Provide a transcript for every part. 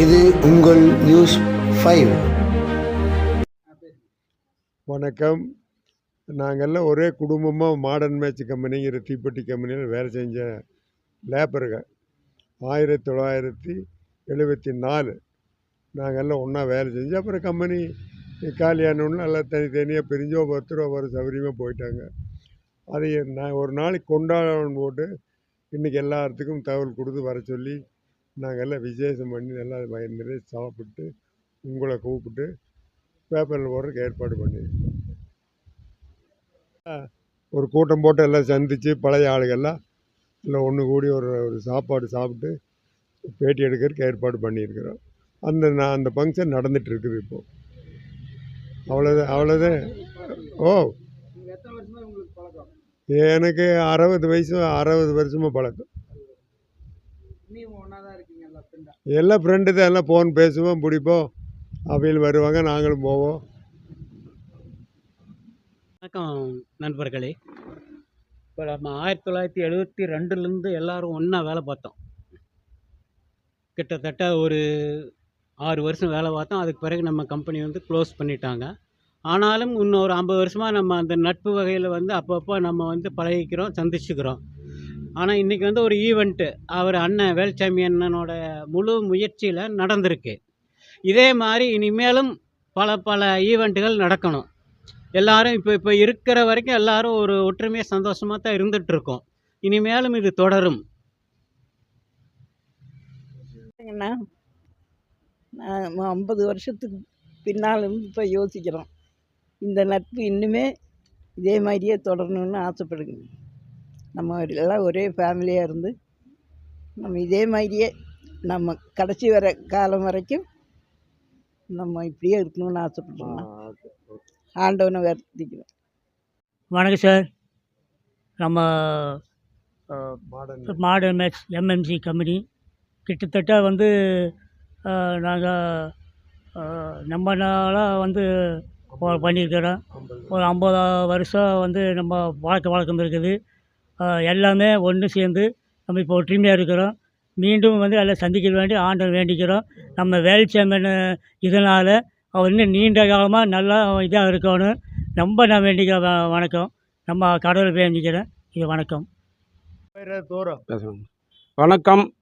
இது உங்கள் news five. வணக்கம். நாங்கள்லாம் ஒரே குடும்பமாக மாடர்ன் மேட்ச் கம்பெனிங்கிற தீப்பெட்டி கம்பெனியில் வேலை செஞ்ச லேபருங்க ஆயிரத்தி தொள்ளாயிரத்தி எழுபத்தி நாலு. நாங்கள்லாம் ஒன்றா வேலை செஞ்சு அப்புறம் கம்பெனி காலியானோன்னு எல்லாம் தனித்தனியாக பிரிஞ்சோ ஒவ்வொருத்தர் ஒவ்வொரு சௌகரியமாக போயிட்டாங்க. அதை நான் ஒரு நாளைக்கு கொண்டாடணும் போட்டு இன்றைக்கி எல்லாத்துக்கும் தகவல் கொடுத்து வர சொல்லி நாங்கள் எல்லாம் விசேஷம் பண்ணி நல்லா நிறைய சாப்பிட்டு உங்களை கூப்பிட்டு பேப்பரில் போடுறதுக்கு ஏற்பாடு பண்ணியிருக்கோம். ஒரு கூட்டம் போட்டு எல்லாம் சந்தித்து பழைய ஆளுகள்லாம் எல்லாம் ஒன்று கூடி ஒரு ஒரு சாப்பாடு சாப்பிட்டு பேட்டி எடுக்கிறதுக்கு ஏற்பாடு பண்ணியிருக்கிறோம். அந்த நான் அந்த ஃபங்க்ஷன் நடந்துட்டு இருக்குது இப்போது அவ்வளோதான் அவ்வளோதான் ஓ! எனக்கு அறுபது வயசு அறுபது வருஷமாக பழக்கம். எல்லாம் ஃப்ரெண்டு தான். எல்லாம் ஃபோன் பேசுவோம் பிடிப்போம். அவையில் வருவாங்க. நாங்களும் போவோம். வணக்கம் நண்பர்களே. இப்போ நம்ம ஆயிரத்தி தொள்ளாயிரத்தி எழுபத்தி ரெண்டுலேருந்து எல்லோரும் ஒன்றா வேலை பார்த்தோம். கிட்டத்தட்ட ஒரு ஆறு வருஷம் வேலை பார்த்தோம். அதுக்கு பிறகு நம்ம கம்பெனி வந்து க்ளோஸ் பண்ணிட்டாங்க. ஆனாலும் இன்னொரு ஐம்பது வருஷமாக நம்ம அந்த நட்பு வகையில் வந்து அப்பப்போ நம்ம வந்து பழகிக்கிறோம் சந்திச்சுக்கிறோம். ஆனால் இன்றைக்கி வந்து ஒரு ஈவெண்ட்டு அவர் அண்ணன் வேல்சாமி அண்ணனோட முழு முயற்சியில் நடந்திருக்கு. இதே மாதிரி இனிமேலும் பல பல ஈவெண்ட்டுகள் நடக்கணும். எல்லாரும் இப்போ இப்போ இருக்கிற வரைக்கும் எல்லாரும் ஒரு ஒற்றுமையாக சந்தோஷமாக தான் இருந்துகிட்ருக்கோம் இனிமேலும் இது தொடரும். நான் ஐம்பது வருஷத்துக்கு பின்னால் இப்போ யோசிக்கிறோம். இந்த நட்பு இன்னுமே இதே மாதிரியே தொடரணும்னு ஆசைப்படுங்க நம்ம எல்லாம் ஒரே ஃபேமிலியாக இருந்து நம்ம இதே மாதிரியே நம்ம கடைசி வர காலம் வரைக்கும் நம்ம இப்படியே இருக்கணும்னு ஆசைப்படுறோம் ஆண்டவனை வருத்திக்கிறோம் வணக்கம் சார். நம்ம மாடர்ன் மேக்ஸ் எம்எம்சி கம்பெனி. கிட்டத்தட்ட வந்து நாங்கள் நம்ம நாளாக வந்து பண்ணியிருக்கிறோம். ஒரு ஐம்பது வருஷம் வந்து நம்ம வாழ்க்கை வழக்கம் இருக்குது. எல்லாமே ஒன்று சேர்ந்து நம்ம இப்போ ஒற்றுமையாக இருக்கிறோம். மீண்டும் வந்து எல்லாம் சந்திக்க வேண்டி ஆண்டவன் வேண்டிக்கிறோம். நம்ம வேல்சாமன் இதனால் அவர் இன்னும் நீண்ட காலமாக நல்லா இதாக இருக்கணும். ரொம்ப நான் வேண்டிக்க வ- வணக்கம். நம்ம கடவுளை வேண்டிக்கிறேன். இது வணக்கம். தூரம். வணக்கம்.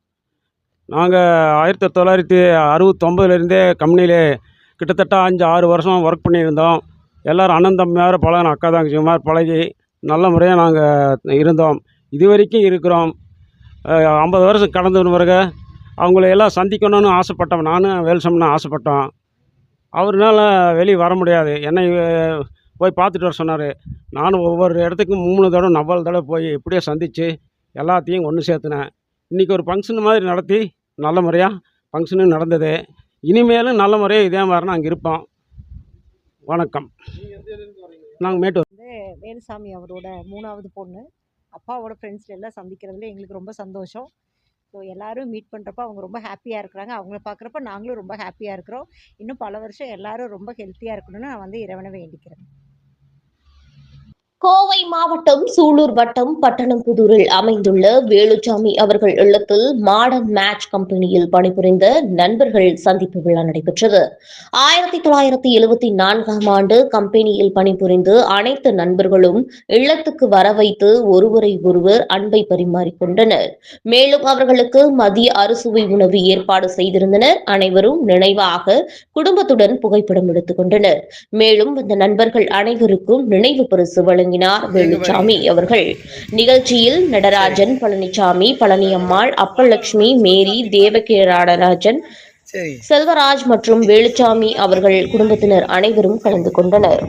நாங்கள் ஆயிரத்தி தொள்ளாயிரத்தி அறுபத்தொம்பதுலேருந்தே கம்பெனியில் கிட்டத்தட்ட அஞ்சு ஆறு வருஷம் ஒர்க் பண்ணியிருந்தோம். எல்லோரும் அண்ணன் தம்பியார் பழகின அக்கா தங்கச்சி மாதிரி பழகி நல்ல முறையாக நாங்கள் இருந்தோம். இது வரைக்கும் இருக்கிறோம் ஐம்பது வருஷம் கடந்த பிறகு அவங்கள எல்லாம் சந்திக்கணும்னு ஆசைப்பட்டோம் நானும் வேல்சம்னு ஆசைப்பட்டோம். அவர்னால வெளியே வர முடியாது. என்னை போய் பார்த்துட்டு வர சொன்னார். நானும் ஒவ்வொரு இடத்துக்கும் மூணு தடவை நவ்வல் தடவை போய் எப்படியோ சந்தித்து எல்லாத்தையும் ஒன்று சேர்த்துனேன். இன்றைக்கி ஒரு ஃபங்க்ஷன் மாதிரி நடத்தி நல்ல முறையாக ஃபங்க்ஷனும் நடந்தது. இனிமேலும் நல்ல முறையாக இதே மாதிரி நாங்கள் இருப்போம். வணக்கம். நாங்கள் மேட்டூர். வேலுசாமி அவரோட மூணாவது பொண்ணு. அப்பாவோட ஃப்ரெண்ட்ஸ்ல எல்லாம் சந்திக்கிறதுல எங்களுக்கு ரொம்ப சந்தோஷம். ஸோ எல்லாரும் மீட் பண்ணுறப்ப அவங்க ரொம்ப ஹாப்பியாக இருக்கிறாங்க. அவங்கள பார்க்குறப்ப நாங்களும் ரொம்ப ஹாப்பியாக இருக்கிறோம். இன்னும் பல வருஷம் எல்லாரும் ரொம்ப ஹெல்த்தியாக இருக்கணும்னு நான் வந்து இறைவனை வேண்டிக்கிறேன். கோவை மாவட்டம் சூலூர் வட்டம் பட்டணம்புதூரில் அமைந்துள்ள வேலுச்சாமி அவர்கள் இல்லத்தில் மாடர்ன் மேட்ச் கம்பெனியில் பணிபுரிந்த நண்பர்கள் சந்திப்பு விழா நடைபெற்றது. ஆயிரத்தி தொள்ளாயிரத்தி எழுபத்தி நான்காம் ஆண்டு கம்பெனியில் பணிபுரிந்து அனைத்து நண்பர்களும் இல்லத்துக்கு வர வைத்து ஒருவரை ஒருவர் அன்பை பரிமாறிக்கொண்டனர் மேலும் அவர்களுக்கு மதிய அறுசுவை உணவு ஏற்பாடு செய்திருந்தனர். அனைவரும் நினைவாக குடும்பத்துடன் புகைப்படம் எடுத்துக் கொண்டனர். மேலும் இந்த நண்பர்கள் அனைவருக்கும் நினைவு பரிசு வழங்கினார் வேலுச்சாமி அவர்கள். நிகழ்ச்சியில் நடராஜன் பழனிசாமி பழனியம்மாள் அப்பலட்சுமி மேரி தேவகேராடராஜன் செல்வராஜ் மற்றும் வேலுச்சாமி அவர்கள் குடும்பத்தினர் அனைவரும் கலந்து கொண்டனர்.